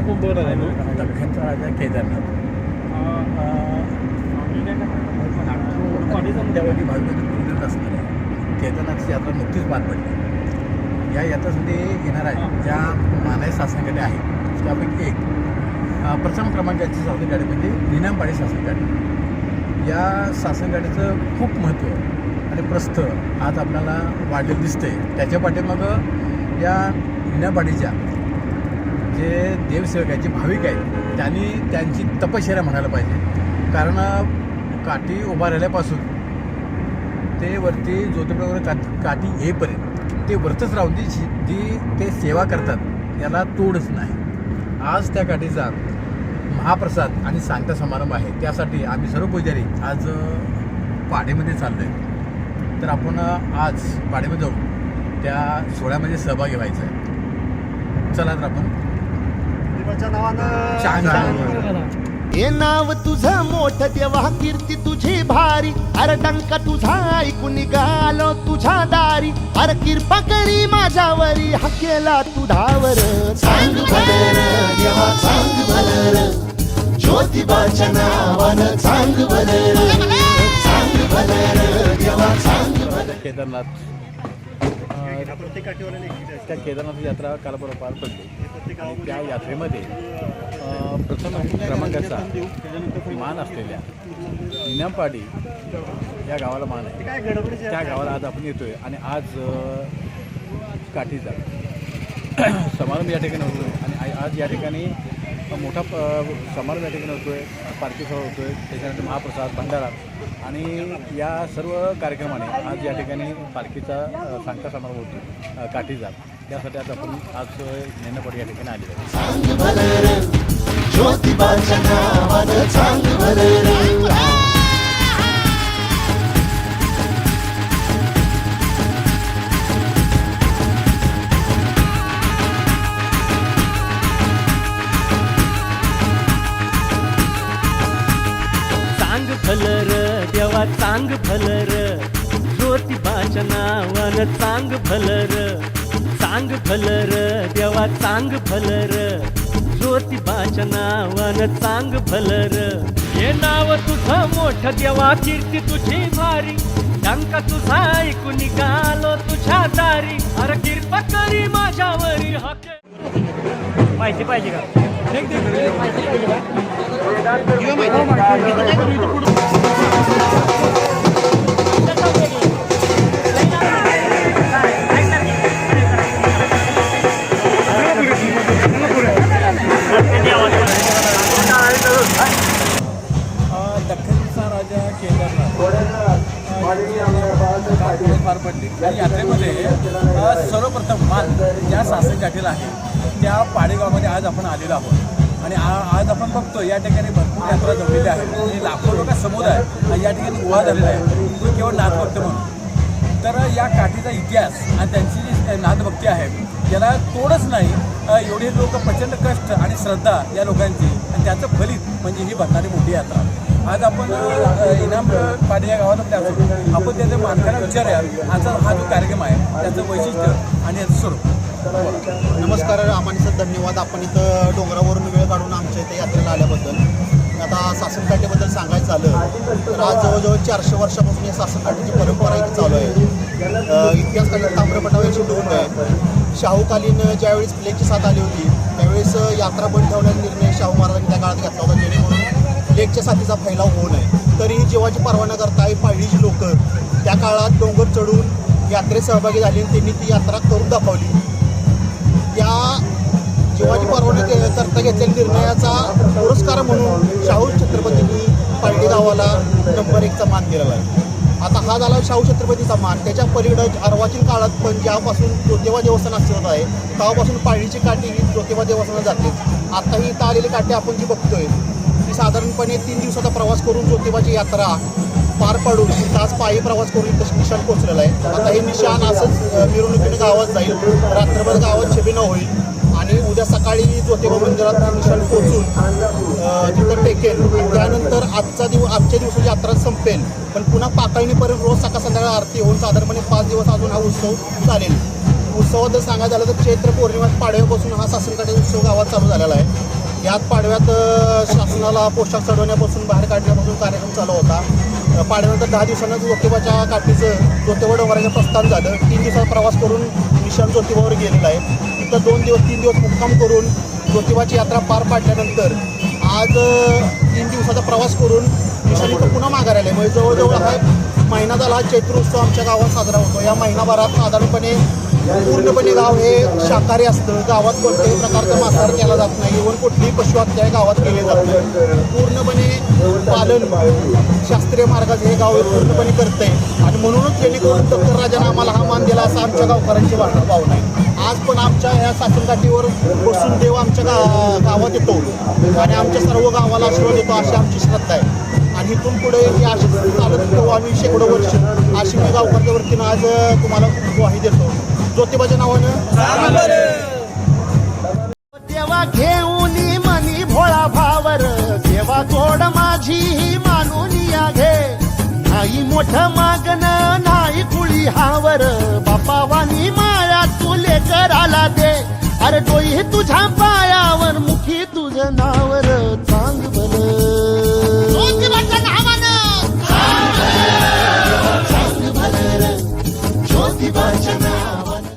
दख्खनचा राजा केदारनाथ त्यावरती भाविकांची पूर्ण असणार आहे केदारनाथची यात्रा नुकतीच पार पडली. या यात्रेसाठी येणार आहे ज्या मानाई शासनकडे आहेत. त्यापैकी एक अ, प्रथम क्रमांकाची शासन गाडी म्हणजे निनामपाडी शासन गाडी या शासन गाडीचं खूप महत्त्व आणि प्रस्थ आज आपल्याला वाढलेलं दिसतंय. त्याच्या पाठीमागं या निनामपाडीच्या देवसेवकाचे भाविक आहेत त्यांनी त्यांची तपश्चर्या म्हणायला पाहिजे. कारण काठी उभा राहिल्यापासून ते वरती ज्योतिबावर का काठी येईपर्यंत ते वरतच राहून जी जी ते सेवा करतात याला तोडच नाही. आज त्या काठीचा महाप्रसाद आणि सांगता समारंभ आहे त्यासाठी आम्ही सर्व पुजारी आज पाडेमध्ये चाललो आहे तर आपण आज पाडेमध्ये जाऊन त्या सोहळ्यामध्ये सहभागी व्हायचं आहे चला तर आपण हे नाव तुझं मोठ देवा कीर्ती तुझी भारी. अर डंका तुझा ऐकून निघालो तुझ्या दारी. अर कृपा करी माझ्यावरी हा केला तू धावर. सांग भलर देवा सांग भलर ज्योतिबाच्या नावानं सांग भलर सांग भलर देवा सांग भलर केदारनाथ. त्या केदारनाथ यात्रा काल पार पडली. आणि त्या यात्रेमध्ये प्रथम क्रमांकाचा मान असलेल्या निनामपाडी या गावाला मान आहे. त्या गावाला आज आपण येतोय आणि आज काठीचा समारंभ या ठिकाणी होतोय आणि आज या ठिकाणी मोठा प- समारोह या ठिकाणी होतोय पालखी होतो आहे त्याच्यानंतर महाप्रसाद भंडारा आणि या सर्व कार्यक्रमाने आज या ठिकाणी पालखीचा सांगता समारंभ होतो काठीचा त्यासाठी आज आपण आज नेनपट या ठिकाणी आलेलो आहे फलर देवा चांग फलर. ज्योतिबाच्या नावानं चांग फलर. चांग फलर देवा चांग फलर. ज्योतिबाच्या नावानं चांग फलर. हे नाव तुझं मोठं देवा कीर्ती तुझी भारी. टंका तुझा ऐकून निघालो तुझ्या दारी. अरे कृपा करी माझ्यावरी हके माहिती पाहिजे का? दख्खनचा राजा केदारनाथ पार पडली या यात्रेमध्ये सर्वप्रथम मान ज्या सासरी गाठीला आहे त्या पाडेगावमध्ये आज आपण आलेलो आहोत. आणि आज आपण बघतो या ठिकाणी भरपूर यात्रा जमलेल्या आहेत आणि लाखो लोक समुदाय या ठिकाणी गोळा झालेला आहे. तो केवळ नाथभक्त म्हणून. तर या काठीचा इतिहास आणि त्यांची जी नाथभक्ती आहे याला तोडच नाही. एवढे लोक प्रचंड कष्ट आणि श्रद्धा या लोकांची. आणि त्याचं फलित म्हणजे ही भरणारी मोठी यात्रा. आज आपण इनाम पाडे या गावात आपल्या आपण त्याच्या मानकांना विचारूया. आजचा हा जो कार्यक्रम आहे त्याचं वैशिष्ट्य आणि याचं स्वरूप. नमस्कार अमानिसर धन्यवाद. आपण इथं डोंगरावरून वेळ काढून आमच्या इथे यात्रेला आल्याबद्दल. आता सासनकाठीबद्दल सांगायचं झालं तर आज जवळजवळ चारशे वर्षापासून या सासनकाठीची परंपरा इथे चालू आहे. इतिहासकालीन ताम्रपटावरची नोंद आहे. शाहूकालीन ज्यावेळेस प्लेगची साथ आली होती त्यावेळेस यात्रा बंद ठेवण्याचा निर्णय शाहू महाराजांनी त्या काळात घेतला होता जेणेकरून प्लेगच्या साथीचा फैलाव होऊ नये. तरीही जेव्हाची परवा न करता ही पाळीची लोकं त्या काळात डोंगर चढून यात्रेत सहभागी झाली आणि त्यांनी ती यात्रा करून दाखवली. घेतलेल्या निर्णयाचा पुरस्कार म्हणून शाहू छत्रपतींनी पालटी गावाला नंबर एकचा मान दिलेला आहे. आता हा झाला शाहू छत्रपतीचा मान. त्याच्या पलीकडं अर्वाचीन काळात पण ज्यापासून ज्योतिबा देवस्थान अस्तित्वात आहे तेव्हापासून पाळीची काठी ही ज्योतिबा देवस्थानात जाते. आता ही इथं आलेली काठी आपण जी बघतोय ती साधारणपणे तीन दिवसाचा प्रवास करून ज्योतिबाची यात्रा पार पाडून तास पायी प्रवास करून इथं निशाण पोहोचलेला आहे. आता हे निशाण असंच मिरवणुकीने गावात जाईल. रात्रभर गावात छबिना होईल. उद्या सकाळी ज्योतिबा मंदिरात निशाण पोहोचून तिथं टेकेल त्यानंतर आजचा दिवस आजच्या दिवसाची यात्रा संपेल. पण पुन्हा पाकळणीपर्यंत रोज सकाळ संध्याकाळ आरती होऊन साधारणपणे पाच दिवस अजून हा उत्सव चालेल. उत्सवाबद्दल सांगायचं झालं तर चैत्र पौर्णिमा पाडव्यापासून हा सासनकाठी उत्सव गावात चालू झालेला आहे. यात पाडव्यात शासनाला पोशाख चढवण्यापासून बाहेर काढण्यापासून कार्यक्रम चालू होता. पाडव्यानंतर दहा दिवसांना ज्योतिबाच्या काठीचं ज्योतिबा डोंगराचं प्रस्थान झालं. तीन दिवसात प्रवास करून निशाण ज्योतिबावर गेलेला आहे. तिथं दोन दिवस तीन दिवस मुक्काम करून ज्योतिबाची यात्रा पार पाडल्यानंतर आज तीन दिवसाचा प्रवास करून निशाण पुन्हा माघार आले म्हणजे जवळजवळ हा महिना झाला हा चैत्रोत्सव आमच्या गावात साजरा होतो. या महिनाभरात साधारणपणे पूर्णपणे गाव हे शाकाहारी असतं गावात कोणत्याही प्रकारचा मांसाहार केला जात नाही इव्हन कुठलीही पशुहत्या गावात केली जात नाही. पूर्णपणे पालन शास्त्रीय मार्गाचं हे गाव हे पूर्णपणे करतंय. आणि म्हणूनच जेणेकरून दत्तर राजाने आम्हाला हा मान दिला असं आमच्या गावकऱ्यांची भावना भावना आहे आज पण आमच्या ह्या सासनकाठीवर बसून देव आमच्या गा गावात येतो आणि आमच्या सर्व गावाला आशीर्वाद देतो अशी आमची श्रद्धा आहे. आणि इथून पुढे ही अशी चालत आम्ही शेकडो वर्ष. अशी मी गावकऱ्याच्या वतीनं आज तुम्हाला ग्वाही देतो. ज्योतिबाच्या नावानं. देवा घेऊन मनी भोळा भावर. देवा गोड माझी ही मानून या घे. नाही मोठ मागण नाही कुळी हावर. बापा वाणी माया तुले कराला दे. अरे डोई तुझ्या